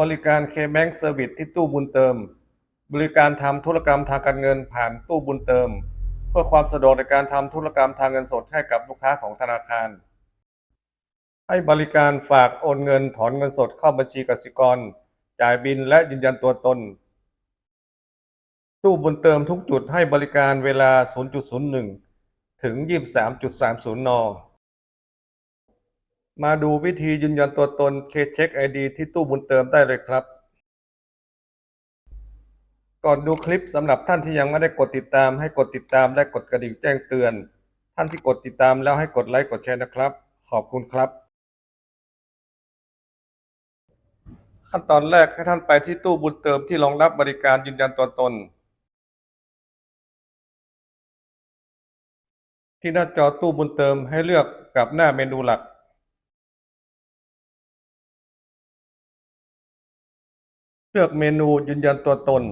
บริการ K-Bank Service ที่ตู้บุญเติม บริการทำธุรกรรมทางการเงินผ่านตู้บุญเติม เพื่อความสะดวกในการทำธุรกรรมทางเงินสดให้กับลูกค้าของธนาคาร ให้บริการฝากโอนเงินถอนเงินสดเข้าบัญชีกสิกร จ่ายบินและยืนยันตัวตน ตู้บุญเติมทุกจุดให้บริการเวลา 0.01 ถึง 23.30 น มาดูวิธียืนยันตัวตน K-Check ID ที่ตู้บุญเติมได้เลยครับ ก่อนดูคลิปสำหรับท่านที่ยังไม่ได้กดติดตาม ให้กดติดตามและกดกระดิ่งแจ้งเตือน ท่านที่กดติดตามแล้วให้กดไลค์กดแชร์นะครับ ขอบคุณครับ ขั้นตอนแรกให้ท่านไปที่ตู้บุญเติมที่รองรับบริการยืนยันตัวตน ที่หน้าจอตู้บุญเติมให้เลือกกลับหน้าเมนูหลัก เลือกเมนูยืนยันตัวตน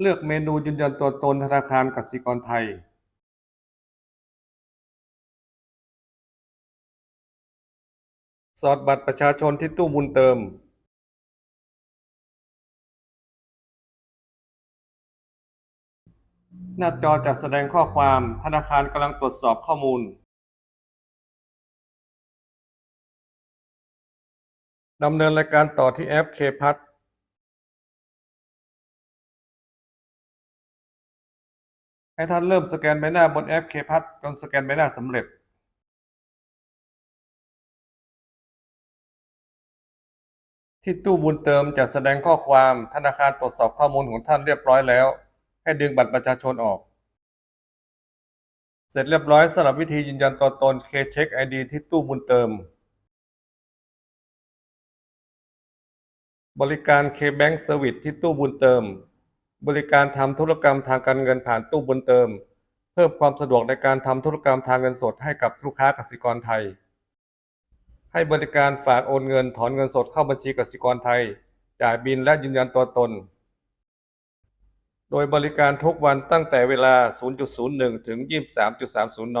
เลือกเมนูยืนยันตัวตนธนาคารกสิกรไทย สอดบัตรประชาชนที่ตู้บุญเติม หน้าจอจะแสดงข้อความธนาคารกำลังตรวจสอบข้อมูล ดำเนินรายการต่อที่แอป k p a s ให้ท่านเริ่มสแกนใบหน้าบนแอป k p a s จนสแกนใบหน้าสำเร็จ ที่ตู้บุญเติมจะแสดงข้อความธนาคารตรวจสอบข้อมูลของท่านเรียบร้อยแล้ว ให้ดึงบัตรประชาชนออก เสร็จเรียบร้อยสำหรับวิธียืนยันตัวตน K-Check ID ที่ตู้บุญเติม บริการ K-Bank Service ที่ตู้บุญเติม บริการทำธุรกรรมทางการเงินผ่านตู้บุญเติม เพิ่มความสะดวกในการทำธุรกรรมทางเงินสดให้กับลูกค้ากสิกรไทย ให้บริการฝากโอนเงินถอนเงินสดเข้าบัญชีกสิกรไทย จ่ายบินและยืนยันตัวตน โดยบริการทุกวันตั้งแต่เวลา 0.01 ถึง 23.30 น